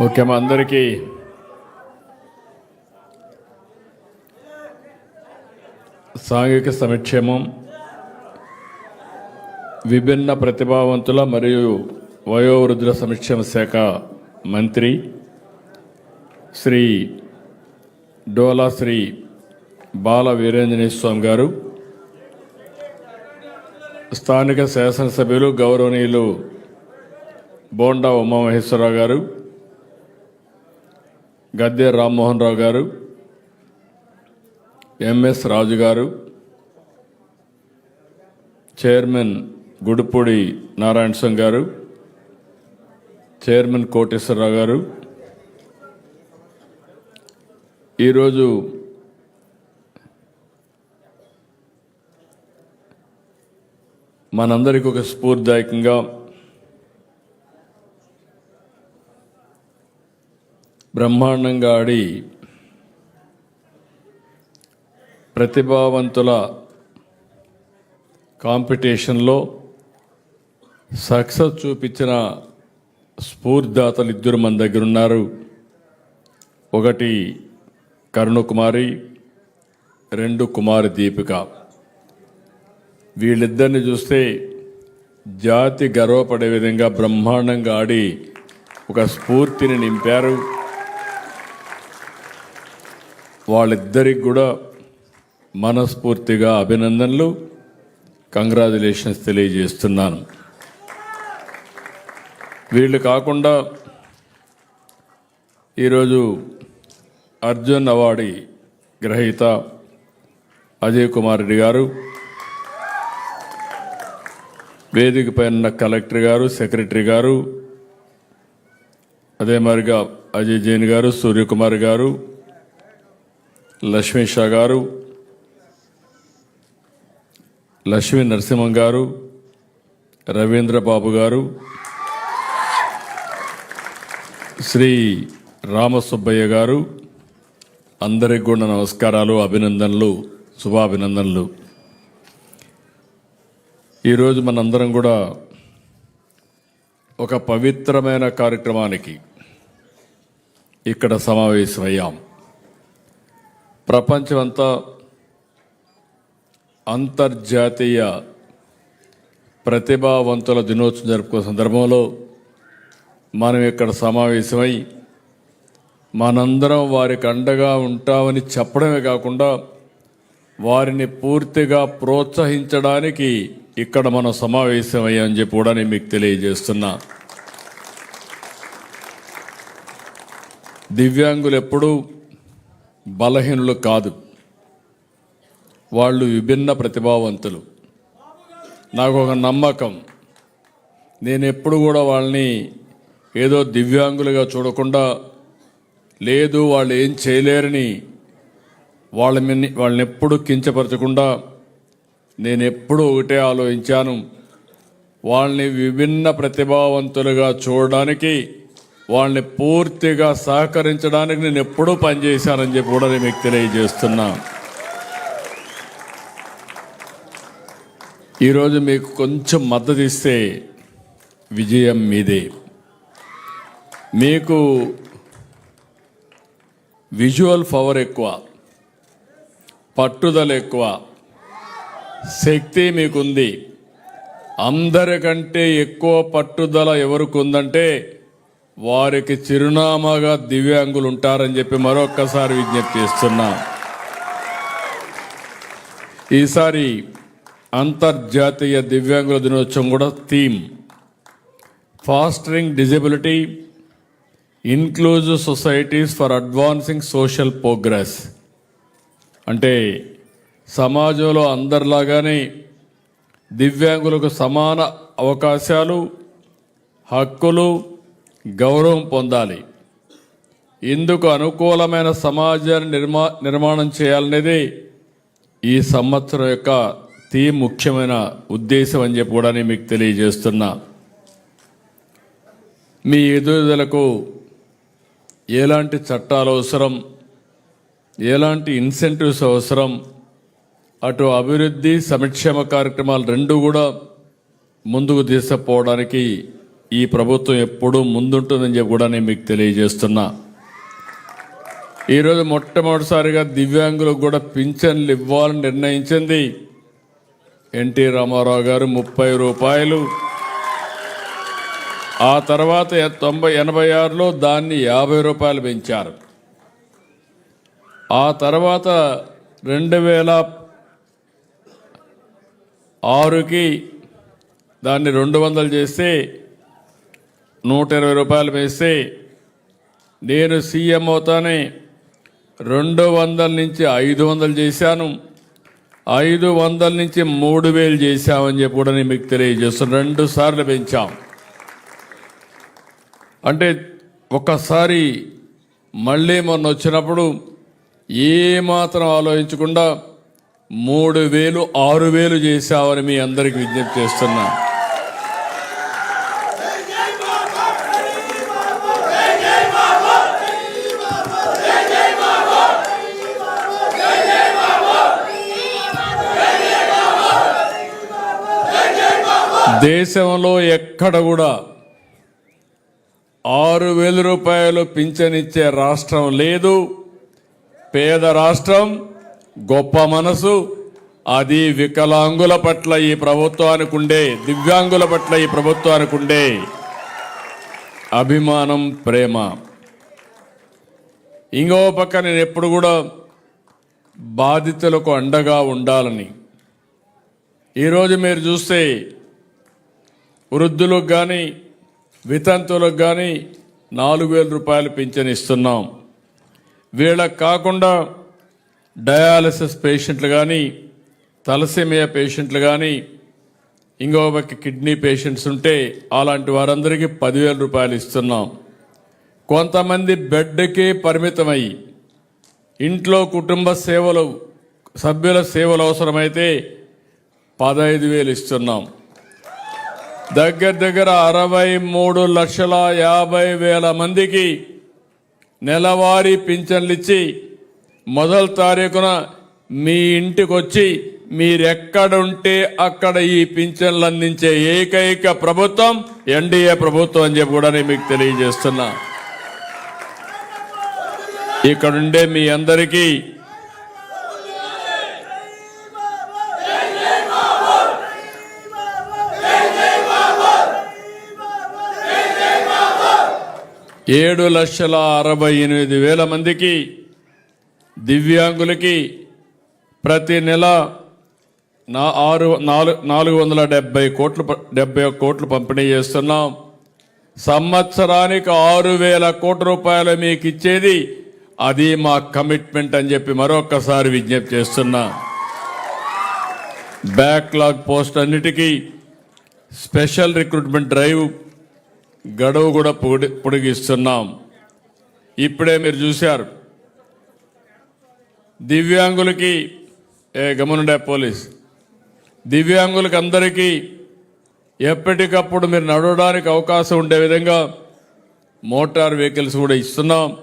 Okay మా అందరికీ సాంఘిక సంక్షేమం విభిన్న ప్రతిభావంతుల మరియు వయోవృద్ధుల సంక్షేమ శాఖ మంత్రి శ్రీ డోలా శ్రీ బాల వీరేంజనేయ స్వామి గారు స్థానిక శాసనసభ్యులు గౌరవనీయులు బోండా ఉమామహేశ్వరరావు గారు గద్దె రామ్మోహన్ రావు గారు ఎంఎస్ రాజు గారు చైర్మన్ గుడిపూడి నారాయణ సింగ్ గారు చైర్మన్ కోటేశ్వరరావు గారు. ఈరోజు మనందరికీ ఒక స్ఫూర్తిదాయకంగా బ్రహ్మాండంగా ఆడి ప్రతిభావంతుల కాంపిటీషన్లో సక్సెస్ చూపించిన స్ఫూర్తిదాతలు ఇద్దరు మన దగ్గర ఉన్నారు. ఒకటి కరుణకుమారి రెండు కుమారి దీపిక. వీళ్ళిద్దరిని చూస్తే జాతి గర్వపడే విధంగా బ్రహ్మాండంగా ఆడి ఒక స్ఫూర్తిని నింపారు. వాళ్ళిద్దరికి కూడా మనస్ఫూర్తిగా అభినందనలు. కంగ్రాచులేషన్స్ తెలియజేస్తున్నాను. వీళ్ళు కాకుండా ఈరోజు అర్జున్ అవార్డు గ్రహీత అజయ్ కుమార్ రెడ్డి గారు వేదిక పైన కలెక్టర్ గారు సెక్రటరీ గారు అదే మరిగా అజయ్ జైన్ గారు సూర్యకుమార్ గారు లక్ష్మీ షా గారు లక్ష్మీ నరసింహం గారు రవీంద్ర బాబు గారు శ్రీ రామసుబ్బయ్య గారు అందరికి కూడా నమస్కారాలు అభినందనలు శుభాభినందనలు. ఈరోజు మనందరం కూడా ఒక పవిత్రమైన కార్యక్రమానికి ఇక్కడ సమావేశమయ్యాం. ప్రపంచమంతా అంతర్జాతీయ ప్రతిభావంతుల దినోత్సవం జరుపుకునే సందర్భంలో మనం ఇక్కడ సమావేశమై మనందరం వారికి అండగా ఉంటామని చెప్పడమే కాకుండా వారిని పూర్తిగా ప్రోత్సహించడానికి ఇక్కడ మనం సమావేశమయ్యామని చెప్పి కూడా నేను మీకు తెలియజేస్తున్నా. దివ్యాంగులు ఎప్పుడూ బలహీనులు కాదు. వాళ్ళు విభిన్న ప్రతిభావంతులు. నాకు ఒక నమ్మకం. నేను ఎప్పుడు కూడా వాళ్ళని ఏదో దివ్యాంగులుగా చూడకుండా లేదు వాళ్ళు ఏం చేయలేరని వాళ్ళ మీద వాళ్ళని ఎప్పుడు కించపరచకుండా నేను ఎప్పుడు ఒకటే ఆలోచించాను. వాళ్ళని విభిన్న ప్రతిభావంతులుగా చూడడానికి వాళ్ళని పూర్తిగా సహకరించడానికి నేను ఎప్పుడూ పనిచేశానని చెప్పి కూడా నేను మీకు తెలియజేస్తున్నా. ఈరోజు మీకు కొంచెం మద్దతు ఇస్తే విజయం మీదే. మీకు విజువల్ పవర్ ఎక్కువ పట్టుదల ఎక్కువ శక్తి మీకుంది. అందరికంటే ఎక్కువ పట్టుదల ఎవరికి ఉందంటే వారికి చిరునామాగా దివ్యాంగులు ఉంటారని చెప్పి మరొక్కసారి విజ్ఞప్తి చేస్తున్నా. ఈసారి అంతర్జాతీయ దివ్యాంగుల దినోత్సవం కూడా theme. Fostering disability inclusive societies for advancing social progress. అంటే సమాజంలో అందరిలాగానే దివ్యాంగులకు సమాన అవకాశాలు హక్కులు గౌరవం పొందాలి. ఇందుకు అనుకూలమైన సమాజాన్ని నిర్మా నిర్మాణం చేయాలనేది ఈ సంవత్సరం యొక్క థీమ్ ముఖ్యమైన ఉద్దేశం అని చెప్పి కూడా నేను మీకు తెలియజేస్తున్నా. మీ ఎదుగుదలకు ఎలాంటి చట్టాలు అవసరం? ఎలాంటి ఇన్సెంటివ్స్ అవసరం? అటు అభివృద్ధి సంక్షేమ కార్యక్రమాలు రెండు కూడా ముందుకు తీసుకుపోవడానికి ఈ ప్రభుత్వం ఎప్పుడూ ముందుంటుందని చెప్పి కూడా నేను మీకు తెలియజేస్తున్నా. ఈరోజు మొట్టమొదటిసారిగా దివ్యాంగులకు కూడా పింఛన్లు ఇవ్వాలని నిర్ణయించింది ఎన్టీ రామారావు గారు. ముప్పై రూపాయలు. ఆ తర్వాత తొంభై ఎనభై ఆరులో దాన్ని యాభై రూపాయలు పెంచారు. ఆ తర్వాత రెండు వేల ఆరుకి దాన్ని రెండు వందలు చేస్తే నూట ఇరవై రూపాయలు వేస్తే నేను సీఎం అవుతానే రెండు వందల నుంచి ఐదు వందలు చేశాను. ఐదు వందల నుంచి మూడు వేలు చేశామని చెప్పి కూడా నేను మీకు తెలియజేస్తాను రెండు సార్లు పెంచాం. అంటే ఒక్కసారి మళ్ళీ మొన్న వచ్చినప్పుడు ఏమాత్రం ఆలోచించకుండా మూడు వేలు ఆరు వేలు చేశామని మీ అందరికి విజ్ఞప్తి చేస్తున్నాను దేశంలో ఎక్కడ కూడా ఆరు వేల రూపాయలు పింఛనిచ్చే రాష్ట్రం లేదు. పేద రాష్ట్రం గొప్ప మనసు అది వికలాంగుల పట్ల ఈ ప్రభుత్వానికి ఉండే దివ్యాంగుల పట్ల ఈ ప్రభుత్వానికి ఉండే అభిమానం ప్రేమ. ఇంకో పక్క నేను ఎప్పుడు కూడా బాధితులకు అండగా ఉండాలని. ఈరోజు మీరు చూస్తే వృద్ధులకు కానీ వితంతువులకు కానీ నాలుగు వేల రూపాయలు పింఛన్ ఇస్తున్నాం. వీళ్ళకు కాకుండా డయాలసిస్ పేషెంట్లు కానీ తలసేమియా పేషెంట్లు కానీ ఇంకో కిడ్నీ పేషెంట్స్ ఉంటే అలాంటి వారందరికీ పదివేల రూపాయలు ఇస్తున్నాం. కొంతమంది బెడ్కే పరిమితమై ఇంట్లో కుటుంబ సేవలు సభ్యుల సేవలు అవసరమైతే పదహైదు వేలు ఇస్తున్నాం. దగ్గర దగ్గర అరవై మూడు లక్షల యాభై వేల మందికి నెలవారీ పింఛన్లు ఇచ్చి మొదటి తారీఖున మీ ఇంటికి వచ్చి మీరెక్కడుంటే అక్కడ ఈ పింఛన్లు అందించే ఏకైక ప్రభుత్వం ఎన్డీఏ ప్రభుత్వం అని చెప్పి కూడా నేను మీకు తెలియజేస్తున్నా. ఇక్కడుండే మీ అందరికీ ఏడు లక్షల అరవై ఎనిమిది వేల మందికి దివ్యాంగులకి ప్రతి నెల నా ఆరు నాలుగు నాలుగు వందల డెబ్బై కోట్లు డెబ్బై కోట్లు పంపిణీ చేస్తున్నాం. సంవత్సరానికి ఆరు వేల కోట్ల రూపాయలు మీకు ఇచ్చేది అది మా కమిట్మెంట్ అని చెప్పి మరొకసారి విజ్ఞప్తి చేస్తున్నా. బ్యాక్లాగ్ పోస్ట్ అన్నిటికీ స్పెషల్ రిక్రూట్మెంట్ డ్రైవ్ గడువు కూడా పొడి పొడిగిస్తున్నాం. ఇప్పుడే మీరు చూశారు. దివ్యాంగులకి ఏ గమనుండే పోలీస్. దివ్యాంగులకి అందరికీ ఎప్పటికప్పుడు మీరు నడవడానికి అవకాశం ఉండే విధంగా మోటార్ వెహికల్స్ కూడా ఇస్తున్నాం.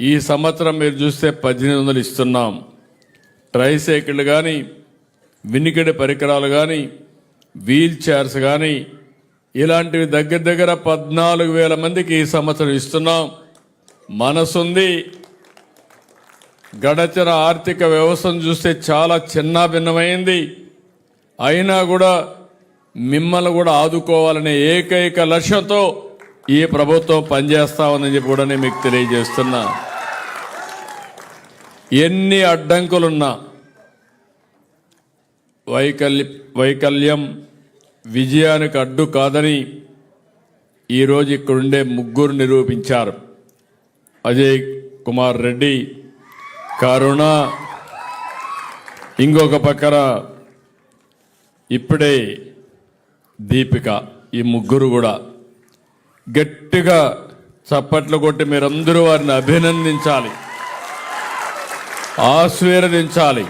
ఈ సంవత్సరం మీరు చూస్తే పద్దెనిమిది వందలు ఇస్తున్నాం. ట్రైసైకిళ్ళు కానీ వినికిడి పరికరాలు కానీ వీల్ చైర్స్ కానీ ఇలాంటివి దగ్గర దగ్గర పద్నాలుగు వేల మందికి ఈ సంవత్సరం ఇస్తున్నాం. మనసుంది. గడచర ఆర్థిక వ్యవస్థను చూస్తే చాలా చిన్న భిన్నమైంది. అయినా కూడా మిమ్మల్ని కూడా ఆదుకోవాలనే ఏకైక లక్ష్యంతో ఈ ప్రభుత్వం పనిచేస్తా ఉందని చెప్పి కూడా నేను మీకు తెలియజేస్తున్నా. ఎన్ని అడ్డంకులున్నా వైకల్య వైకల్యం విజయానికి అడ్డు కాదని ఈరోజు ఇక్కడుండే ముగ్గురు నిరూపించారు. అజయ్ కుమార్ రెడ్డి కరుణ ఇంకొక పక్కన ఇప్పుడే దీపిక ఈ ముగ్గురు కూడా. గట్టిగా చప్పట్లు కొట్టి మీరందరూ వారిని అభినందించాలి. ఆశీర్వదించాలి